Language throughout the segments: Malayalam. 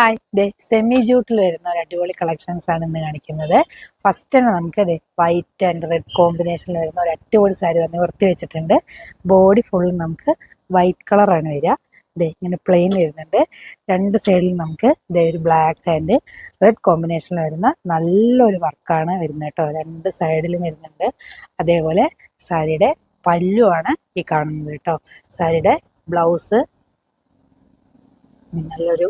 ഹായ്. ദേ സെമി ജൂട്ടിൽ വരുന്ന ഒരു അടിപൊളി കളക്ഷൻസ് ആണ് ഇന്ന് കാണിക്കുന്നത്. ഫസ്റ്റ് തന്നെ നമുക്ക് ദേ വൈറ്റ് ആൻഡ് റെഡ് കോമ്പിനേഷനിൽ വരുന്ന ഒരു അടിപൊളി സാരി തന്നെ വൃത്തി വെച്ചിട്ടുണ്ട്. ബോഡി ഫുൾ നമുക്ക് വൈറ്റ് കളറാണ് വരിക. ദേ ഇങ്ങനെ പ്ലെയിൻ വരുന്നുണ്ട്. രണ്ട് സൈഡിൽ നമുക്ക് ദേ ഒരു ബ്ലാക്ക് ആൻഡ് റെഡ് കോമ്പിനേഷനിൽ വരുന്ന നല്ലൊരു വർക്കാണ് വരുന്നത് കേട്ടോ. രണ്ട് സൈഡിലും വരുന്നുണ്ട്. അതേപോലെ സാരിയുടെ പല്ലുവാണ് ഈ കാണുന്നത് കേട്ടോ. സാരിയുടെ ബ്ലൗസ് നല്ലൊരു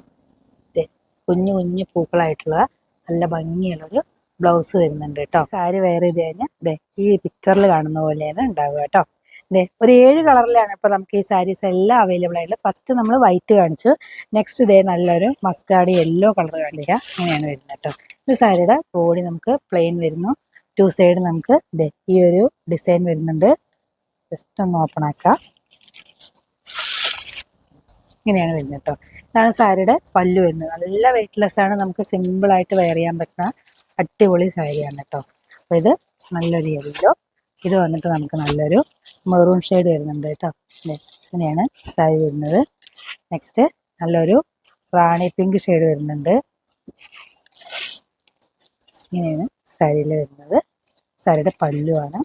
കുഞ്ഞു കുഞ്ഞു പൂക്കളായിട്ടുള്ള നല്ല ഭംഗിയുള്ളൊരു ബ്ലൗസ് വരുന്നുണ്ട് കേട്ടോ. സാരി വെയർ ചെയ്ത് കഴിഞ്ഞാൽ ഈ പിക്ചറിൽ കാണുന്ന പോലെയാണ് ഉണ്ടാവുക കേട്ടോ. ദേ ഒരു ഏഴ് കളറിലാണ് ഇപ്പോൾ നമുക്ക് ഈ സാരീസ് എല്ലാം അവൈലബിൾ ആയിട്ടുള്ളത്. ഫസ്റ്റ് നമ്മൾ വൈറ്റ് കാണിച്ചു. നെക്സ്റ്റ് ഇതേ നല്ലൊരു മസ്റ്റാർഡ് യെല്ലോ കളർ കാണിക്കുക. അങ്ങനെയാണ് വരുന്നത് കേട്ടോ. ഇത് സാരിയുടെ ബോഡി നമുക്ക് പ്ലെയിൻ വരുന്നു. ടു സൈഡ് നമുക്ക് ദേ ഈ ഒരു ഡിസൈൻ വരുന്നുണ്ട്. ജസ്റ്റ് ഒന്ന് ഓപ്പൺ ആക്കാം. ഇങ്ങനെയാണ് വരുന്നത് കേട്ടോ. ഇതാണ് സാരിയുടെ പല്ലു വരുന്നത് നല്ല വെയിറ്റ്ലെസ് ആണ്. നമുക്ക് സിമ്പിളായിട്ട് വെയർ ചെയ്യാൻ പറ്റുന്ന അടിപൊളി സാരിയാണ് കേട്ടോ. അപ്പോൾ ഇത് നല്ലൊരു യെല്ലോ ഇത് വന്നിട്ട് നമുക്ക് നല്ലൊരു മെറൂൺ ഷെയ്ഡ് വരുന്നുണ്ട് കേട്ടോ. ഇങ്ങനെയാണ് സാരി വരുന്നത്. നെക്സ്റ്റ് നല്ലൊരു റാണി പിങ്ക് ഷെയ്ഡ് വരുന്നുണ്ട്. ഇങ്ങനെയാണ് സാരിയിൽ വരുന്നത്. സാരിയുടെ പല്ലുവാണ്.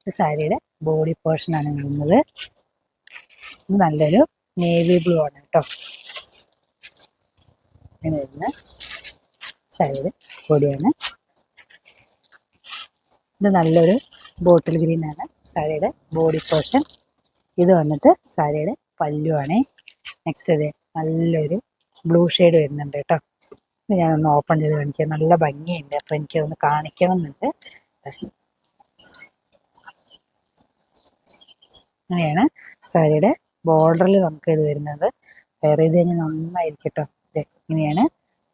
ഇത് സാരിയുടെ ബോഡി പോർഷനാണ് വരുന്നത്. നല്ലൊരു നേവി ബ്ലൂ ആണ് കേട്ടോ അങ്ങനെ വരുന്ന സൈഡ് ബോഡിയാണ് ഇത് നല്ലൊരു ബോട്ടിൽ ഗ്രീൻ ആണ്. സാരിയുടെ ബോഡി പോർഷൻ ഇത് വന്നിട്ട് സാരിയുടെ പല്ലുവാണ്. നെക്സ്റ്റ് ഇത് നല്ലൊരു ബ്ലൂ ഷെയ്ഡ് വരുന്നുണ്ട് കേട്ടോ ഇത് ഞാനൊന്ന് ഓപ്പൺ ചെയ്ത് കാണിക്കാം. നല്ല ഭംഗിയുണ്ട്. അപ്പോൾ എനിക്കതൊന്ന് കാണിക്കണം എന്നുണ്ട് അങ്ങനെയാണ് സാരിയുടെ ബോർഡറിൽ നമുക്ക് ഇത് വരുന്നത്. വെയർ ചെയ്ത് കഴിഞ്ഞാൽ നന്നായിരിക്കും കേട്ടോ ഇത് ഇങ്ങനെയാണ്.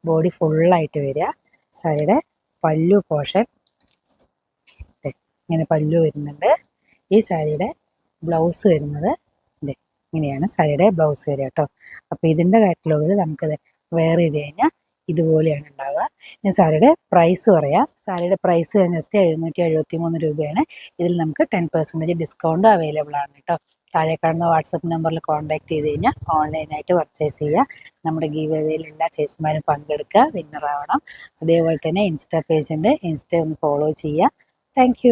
ബോഡി ഫുള്ളായിട്ട് വരിക. സാരിയുടെ പല്ലു പോർഷൻ ഇങ്ങനെ പല്ലു വരുന്നുണ്ട്. ഈ സാരിയുടെ ബ്ലൗസ് വരുന്നത്. ഇത് ഇങ്ങനെയാണ് സാരിയുടെ ബ്ലൗസ് വരിക കേട്ടോ അപ്പോൾ ഇതിന്റെ കാറ്റലോഗിൽ നമുക്കത് വെയർ ചെയ്ത് കഴിഞ്ഞാൽ ഇതുപോലെയാണ് ഉണ്ടാവുക. ഇനി സാരിയുടെ പ്രൈസ് പറയാം. സാരിയുടെ പ്രൈസ് ജസ്റ്റ് എഴുന്നൂറ്റി എഴുപത്തി മൂന്ന് രൂപയാണ്. ഇതിൽ നമുക്ക് ടെൻ പെർസെന്റേജ് ഡിസ്കൗണ്ട് അവൈലബിൾ ആണ് കേട്ടോ താഴെ കാണുന്ന വാട്സപ്പ് നമ്പറിൽ കോൺടാക്ട് ചെയ്ത് കഴിഞ്ഞാൽ ഓൺലൈനായിട്ട് പർച്ചേസ് ചെയ്യുക നമ്മുടെ ഗീവ് എല്ലാ ചേച്ചിമാരും പങ്കെടുക്കുക വിന്നറാവണം അതേപോലെ തന്നെ ഇൻസ്റ്റാ പേജുണ്ട് ഇൻസ്റ്റ ഒന്ന് ഫോളോ ചെയ്യുക. താങ്ക്